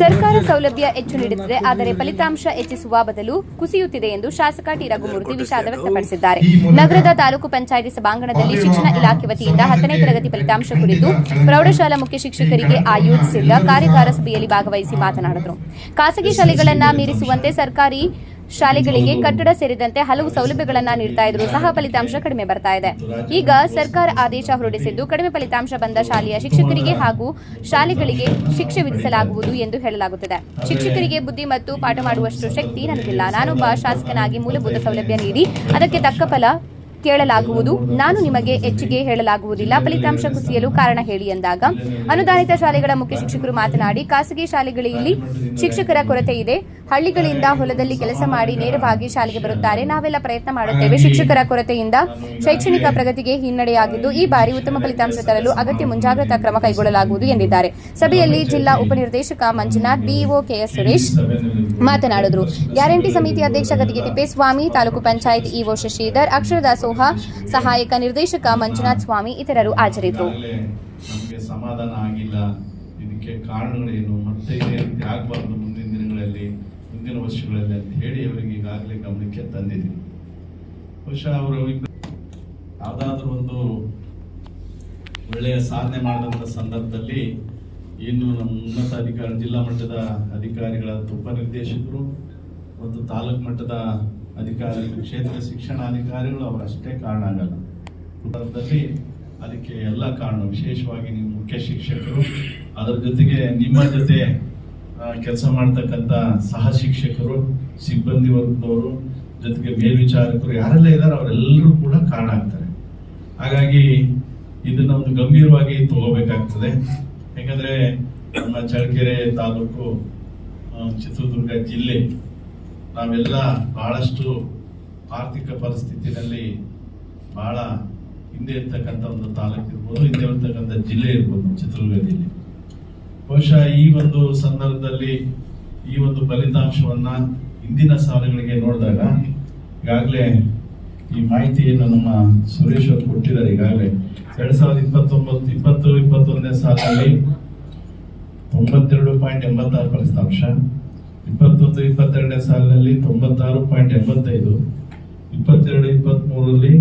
ಸರ್ಕಾರ ಸೌಲಭ್ಯ ಹೆಚ್ಚು ನೀಡುತ್ತಿದೆ, ಆದರೆ ಫಲಿತಾಂಶ ಹೆಚ್ಚಿಸುವ ಬದಲು ಕುಸಿಯುತ್ತಿದೆ ಎಂದು ಶಾಸಕ ಟಿ ರಘುಮೂರ್ತಿ ವಿಷಾದ ವ್ಯಕ್ತಪಡಿಸಿದ್ದಾರೆ. ನಗರದ ತಾಲೂಕು ಪಂಚಾಯಿತಿ ಸಭಾಂಗಣದಲ್ಲಿ ಶಿಕ್ಷಣ ಇಲಾಖೆ ವತಿಯಿಂದ ಹತ್ತನೇ ತರಗತಿ ಫಲಿತಾಂಶ ಕುರಿತು ಪ್ರೌಢಶಾಲಾ ಮುಖ್ಯ ಶಿಕ್ಷಕರಿಗೆ ಆಯೋಜಿಸಿದ್ದ ಕಾರ್ಯಕಾರ ಸಭೆಯಲ್ಲಿ ಭಾಗವಹಿಸಿ ಮಾತನಾಡಿದರು. ಖಾಸಗಿ ಶಾಲೆಗಳನ್ನು ಮೀರಿಸುವಂತೆ ಸರ್ಕಾರಿ ಶಾಲೆಗಳಿಗೆ ಕಟ್ಟಡ ಸೇರಿದಂತೆ ಹಲವು ಸೌಲಭ್ಯಗಳನ್ನು ನೀಡ್ತಾ ಇದ್ರು. ಸಹ ಫಲಿತಾಂಶ ಕಡಿಮೆ ಬರ್ತಾ ಇದೆ. ಈಗ ಸರ್ಕಾರ ಆದೇಶ ಹೊರಡಿಸಿದ್ದು ಕಡಿಮೆ ಫಲಿತಾಂಶ ಬಂದ ಶಾಲೆಯ ಶಿಕ್ಷಕರಿಗೆ ಹಾಗೂ ಶಾಲೆಗಳಿಗೆ ಶಿಕ್ಷೆ ವಿಧಿಸಲಾಗುವುದು ಎಂದು ಹೇಳಲಾಗುತ್ತಿದೆ. ಶಿಕ್ಷಕರಿಗೆ ಬುದ್ಧಿ ಮತ್ತು ಪಾಠ ಮಾಡುವಷ್ಟು ಶಕ್ತಿ ನನಗಿಲ್ಲ. ನಾನೊಬ್ಬ ಶಾಸಕನಾಗಿ ಮೂಲಭೂತ ಸೌಲಭ್ಯ ನೀಡಿ ಅದಕ್ಕೆ ತಕ್ಕ ಫಲ ಕೇಳಲಾಗುವುದು. ನಾನು ನಿಮಗೆ ಹೆಚ್ಚಿಗೆ ಹೇಳಲಾಗುವುದಿಲ್ಲ. ಫಲಿತಾಂಶ ಕುಸಿಯಲು ಕಾರಣ ಹೇಳಿ ಎಂದಾಗ ಅನುದಾನಿತ ಶಾಲೆಗಳ ಮುಖ್ಯ ಶಿಕ್ಷಕರು ಮಾತನಾಡಿ ಖಾಸಗಿ ಶಾಲೆಗಳಲ್ಲಿ ಶಿಕ್ಷಕರ ಕೊರತೆ ಇದೆ. ಹಳ್ಳಿಗಳಿಂದ ಹೊಲದಲ್ಲಿ ಕೆಲಸ ಮಾಡಿ ನೇರವಾಗಿ ಶಾಲೆಗೆ ಬರುತ್ತಾರೆ. ನಾವೆಲ್ಲ ಪ್ರಯತ್ನ ಮಾಡುತ್ತೇವೆ. ಶಿಕ್ಷಕರ ಕೊರತೆಯಿಂದ ಶೈಕ್ಷಣಿಕ ಪ್ರಗತಿಗೆ ಹಿನ್ನಡೆಯಾಗಿದ್ದು, ಈ ಬಾರಿ ಉತ್ತಮ ಫಲಿತಾಂಶ ತರಲು ಅಗತ್ಯ ಮುಂಜಾಗ್ರತಾ ಕ್ರಮ ಕೈಗೊಳ್ಳಲಾಗುವುದು ಎಂದಿದ್ದಾರೆ. ಸಭೆಯಲ್ಲಿ ಜಿಲ್ಲಾ ಉಪನಿರ್ದೇಶಕ ಮಂಜುನಾಥ್ ಬಿಇಒ ಕೆಎಸ್ ಸುರೇಶ್ ಮಾತನಾಡಿದರು. ಗ್ಯಾರಂಟಿ ಸಮಿತಿ ಅಧ್ಯಕ್ಷ ಗದಿಗೆ ತಿಪ್ಪೇಸ್ವಾಮಿ, ತಾಲೂಕು ಪಂಚಾಯತ್ ಇಒ ಶಶಿಧರ್ ಅಕ್ಷರ ದಾಸೋಹ ಸಹಾಯಕ ನಿರ್ದೇಶಕ ಮಂಜುನಾಥ್ ಸ್ವಾಮಿ ಇತರರು ಹಾಜರಿದ್ದರು. ಸಮಾಧಾನ ಆಗಿಲ್ಲ. ಇದಕ್ಕೆ ಕಾರಣಗಳೇನು? ಮತ್ತೆ ಆಗಬಾರ್ದು ಮುಂದಿನ ವರ್ಷಗಳಲ್ಲಿ ಅಂತ ಹೇಳಿ ಅವರಿಗೆ ಈಗಾಗಲೇ ಗಮನಕ್ಕೆ ತಂದಿದ್ದೀವಿ ಬಹುಶಃ ಅವರು ಯಾವುದಾದ್ರೂ ಒಂದು ಒಳ್ಳೆಯ ಸಾಧನೆ ಮಾಡಿದಂಥ ಸಂದರ್ಭದಲ್ಲಿ ಇನ್ನು ನಮ್ಮ ಉನ್ನತ ಅಧಿಕಾರಿ, ಜಿಲ್ಲಾ ಮಟ್ಟದ ಅಧಿಕಾರಿಗಳ ಉಪ ನಿರ್ದೇಶಕರು ಮತ್ತು ತಾಲೂಕು ಮಟ್ಟದ ಅಧಿಕಾರಿಗಳು ಕ್ಷೇತ್ರ ಶಿಕ್ಷಣಾಧಿಕಾರಿಗಳು ಅವರಷ್ಟೇ ಕಾರಣ ಆಗಲ್ಲ. ಸಂದರ್ಭದಲ್ಲಿ ಅದಕ್ಕೆ ಎಲ್ಲ ಕಾರಣ. ವಿಶೇಷವಾಗಿ ನೀವು ಮುಖ್ಯ ಶಿಕ್ಷಕರು, ಅದರ ಜೊತೆಗೆ ನಿಮ್ಮ ಜೊತೆ ಕೆಲಸ ಮಾಡ್ತಕ್ಕಂಥ ಸಹ ಶಿಕ್ಷಕರು ಸಿಬ್ಬಂದಿ ವರ್ಗದವರು, ಜೊತೆಗೆ ಮೇಲ್ವಿಚಾರಕರು ಯಾರೆಲ್ಲ ಇದ್ದಾರೆ ಅವರೆಲ್ಲರೂ ಕೂಡ ಕಾರಣ ಆಗ್ತಾರೆ ಹಾಗಾಗಿ ಇದನ್ನ ಒಂದು ಗಂಭೀರವಾಗಿ ತಗೋಬೇಕಾಗ್ತದೆ. ಯಾಕಂದ್ರೆ ನಮ್ಮ ಚಳ್ಳಕೆರೆ ತಾಲೂಕು ಚಿತ್ರದುರ್ಗ ಜಿಲ್ಲೆ ನಾವೆಲ್ಲ ಬಹಳಷ್ಟು ಆರ್ಥಿಕ ಪರಿಸ್ಥಿತಿನಲ್ಲಿ ಬಹಳ ಹಿಂದೆ ಇರ್ತಕ್ಕಂಥ ಒಂದು ತಾಲೂಕು ಇರ್ಬೋದು ಹಿಂದೆ ಇರ್ತಕ್ಕಂಥ ಜಿಲ್ಲೆ ಇರ್ಬೋದು ಚಿತ್ರದುರ್ಗ ಜಿಲ್ಲೆ. ಬಹುಶಃ ಈ ಒಂದು ಸಂದರ್ಭದಲ್ಲಿ ಈ ಒಂದು ಫಲಿತಾಂಶವನ್ನ ಹಿಂದಿನ ಸಾಲುಗಳಿಗೆ ನೋಡಿದಾಗ ಈಗಾಗಲೇ ಈ ಮಾಹಿತಿಯನ್ನು ನಮ್ಮ ಸುರೇಶ್ ಅವರು ಕೊಟ್ಟಿದ್ದಾರೆ. ಈಗಾಗಲೇ ಎರಡ್ ಸಾವಿರದ ಇಪ್ಪತ್ತೊಂಬತ್ತು, ಇಪ್ಪತ್ತು, ಇಪ್ಪತ್ತೊಂದನೇ ಸಾಲಿನಲ್ಲಿ ತೊಂಬತ್ತೆರಡು ಪಾಯಿಂಟ್ ಎಂಬತ್ತಾರು ಫಲಿತಾಂಶ, ಇಪ್ಪತ್ತೊಂದು, ಇಪ್ಪತ್ತೆರಡನೇ ಸಾಲಿನಲ್ಲಿ ತೊಂಬತ್ತಾರು ಪಾಯಿಂಟ್ ಎಂಬತ್ತೈದು, ಇಪ್ಪತ್ತೆರಡು ಇಪ್ಪತ್ತ್ಮೂರರಲ್ಲಿ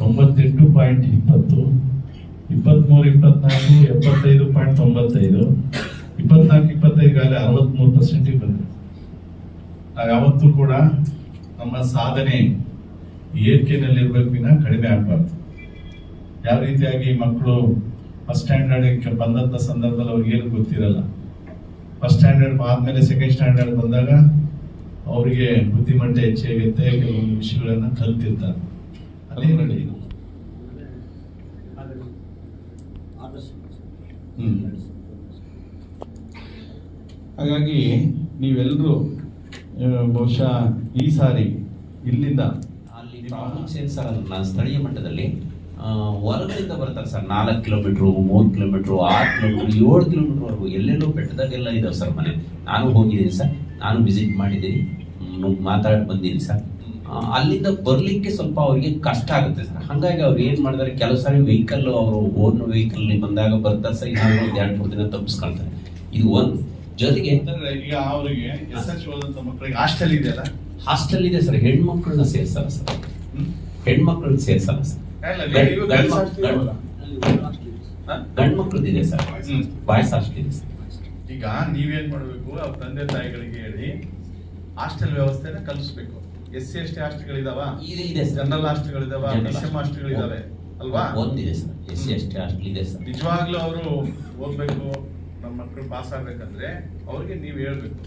ತೊಂಬತ್ತೆಂಟು ಪಾಯಿಂಟ್ ಇಪ್ಪತ್ತು ಇಪ್ಪತ್ತ್ಮೂರು ಇಪ್ಪತ್ನಾಲ್ಕು ಎಪ್ಪತ್ತೈದು ಪಾಯಿಂಟ್ ತೊಂಬತ್ತೈದು. ಇಪ್ಪತ್ನಾಲ್ಕು ಇಪ್ಪತ್ತೈದುಗಾಗಲೇ ಅರವತ್ತ್ಮೂರು ಪರ್ಸೆಂಟಿಗೆ ಬಂದಿದೆ. ನಾವು ಯಾವತ್ತೂ ಕೂಡ ನಮ್ಮ ಸಾಧನೆ ಏರಿಕೆನಲ್ಲಿರ್ಬೇಕು ವಿನ ಕಡಿಮೆ ಆಗಬಾರ್ದು. ಯಾವ ರೀತಿಯಾಗಿ ಮಕ್ಕಳು ಫಸ್ಟ್ ಸ್ಟ್ಯಾಂಡರ್ಡ್ ಬಂದಂಥ ಸಂದರ್ಭದಲ್ಲಿ ಅವ್ರಿಗೆ ಏನು ಗೊತ್ತಿರಲ್ಲ. ಫಸ್ಟ್ ಸ್ಟ್ಯಾಂಡರ್ಡ್ ಆದಮೇಲೆ ಸೆಕೆಂಡ್ ಸ್ಟ್ಯಾಂಡರ್ಡ್ ಬಂದಾಗ ಅವರಿಗೆ ಬುದ್ಧಿಮಟ್ಟ ಹೆಚ್ಚಾಗುತ್ತೆ ಕೆಲವೊಂದು ವಿಷಯಗಳನ್ನು ಕಲ್ತಿರ್ತಾರೆ. ಅದೇ ನೋಡಿ ಹಾಗಾಗಿ ನೀವೆಲ್ಲರೂ ಬಹುಶಃ ಈ ಸಾರಿ ಇಲ್ಲಿಂದ ಅಲ್ಲಿ ಪ್ರಾಬ್ಲಮ್ಸ್ ಏನು ಸರ್ ಅದನ್ನ ನಾನು ಸ್ಥಳೀಯ ಮಟ್ಟದಲ್ಲಿ ಆ, ಹೊರಗಡೆಯಿಂದ ಬರ್ತಾರೆ ಸರ್ ನಾಲ್ಕು ಕಿಲೋಮೀಟ್ರು ಮೂರು ಕಿಲೋಮೀಟ್ರು ಆರು ಕಿಲೋಮೀಟ್ರ್ ಏಳು ಕಿಲೋಮೀಟ್ರ್ವರೆಗೂ ಎಲ್ಲೆಲ್ಲೋ ಬೆಟ್ಟದಾಗೆಲ್ಲ ಇದಾವೆ ಸರ್ ಮನೆ. ನಾನು ಹೋಗಿದ್ದೀನಿ ಸರ್ ನಾನು ವಿಸಿಟ್ ಮಾಡಿದ್ದೀನಿ ಮಾತಾಡಿ ಬಂದೀನಿ ಸರ್. ಅಲ್ಲಿಂದ ಬರ್ಲಿಕ್ಕೆ ಸ್ವಲ್ಪ ಅವರಿಗೆ ಕಷ್ಟ ಆಗುತ್ತೆ ಸರ್. ಹಾಗಾಗಿ ಅವ್ರು ಏನ್ ಮಾಡಿದಾರೆ ಕೆಲವು ಸಾರಿ ವೆಹಿಕಲ್ ಅವರು ಓನ್ ವೆಹಿಕಲ್ ಬಂದಾಗ ಬರ್ತಾರೆ ಸರ್ ಏನಾದ್ರು ಒಂದು ಎರಡು ಮೂರು ದಿನ ತಪ್ಪಿಸ್ಕೊಳ್ತಾರೆ. ಇದು ಒಂದ್. ಜೊತೆಗೆ ಈಗ ಅವರಿಗೆ ಎಸ್ ಎಚ್ ಓದಂತ ಮಕ್ಕಳಿಗೆ ಹಾಸ್ಟೆಲ್ ಇದೆಯಲ್ಲ ಹಾಸ್ಟೆಲ್ ಇದೆ ಸರ್ ಹೆಣ್ಮಕ್ಳನ್ನ ಸೇರ್ಸಲ್ಲ ಸರ್? ಹೆಣ್ಮಕ್ಳನ್ನ ಸೇರ್ಸಲ್ಲ ಸರ್. ಗಂಡ್- ಮಕ್ಳದ್ದು ಮಕ್ಳದಿದೆ ಸರ್. ಬಾಯ್ಸ್ ಹಾಸ್ಟೆಲ್ ಇದೆ ಸರ್. ಈಗ ನೀವೇನ್ ಮಾಡ್ಬೇಕು ಅವ್ರ ತಂದೆ ತಾಯಿಗಳಿಗೆ ಹೇಳಿ ಹಾಸ್ಟೆಲ್ ವ್ಯವಸ್ಥೆನ ಕಲಿಸ್ಬೇಕು. ಎಸ್ ಸಿ ಎಸ್ ಟಿ ಹಾಸ್ಟೆಲ್ಗಳಿದಾವ ಇದೆ ಇದೆ ಸರ್. ಜನರಲ್ ಹಾಸ್ಟೆಲ್ಗಳಿದಾವ General ಎಸ್ ಹಾಸ್ಟೆಲ್ಗಳಿದಾವೆ ಅಲ್ವಾ? ಒಂದಿದೆ sir. S C S T hostel ಇದೆ ಸರ್. ನಿಜವಾಗ್ಲೂ ಅವರು ಓದ್ಬೇಕು ನಮ್ಮ ಮಕ್ಕಳು ಪಾಸ್ ಆಗ್ಬೇಕಂದ್ರೆ ಅವ್ರಿಗೆ ನೀವು ಹೇಳ್ಬೇಕು.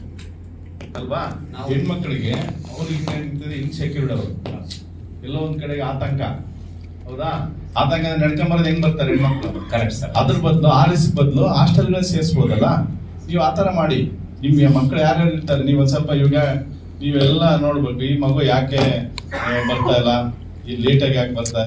ಅಲ್ವಾ? ನಾವು- ಹೆಣ್ಮಕ್ಳಿಗೆ ಅವ್ರಿಗೆ ಇನ್ಸೆಕ್ಯೂರ್ಡ್ ಅವರು. ಎಲ್ಲೋ ಒಂದ್ ಕಡೆಗೆ ಆತಂಕ. ಹೌದಾ? ಆತಂಕ ನಡ್ಕೊಂಬರೋದು ಹೆಂಗ್ ಬರ್ತಾರೆ ಹೆಣ್ಮಕ್ಳು? Correct sir. ಅದ್ರ ಬದಲು ಆರಿಸ್ ಬದಲು ಹಾಸ್ಟೆಲ್ಗಳಲ್ಲಿ ಸೇರಿಸ್ಬೋದಲ್ಲ? ನೀವು ಆತರ ಮಾಡಿ. ನಿಮ್ಗೆ ಮಕ್ಕಳು ಯಾರ್ಯಾರು ಇರ್ತಾರೆ? ನೀವು ಒಂದ್ ಸ್ವಲ್ಪ ಇವಾಗ ನೀವೆಲ್ಲ ನೋಡ್ಬೇಕು ಈ ಮಗು ಯಾಕೆ ಬರ್ತಾ ಇಲ್ಲ? ಈ ಲೇಟಾಗಿ ಯಾಕೆ ಬರ್ತಾ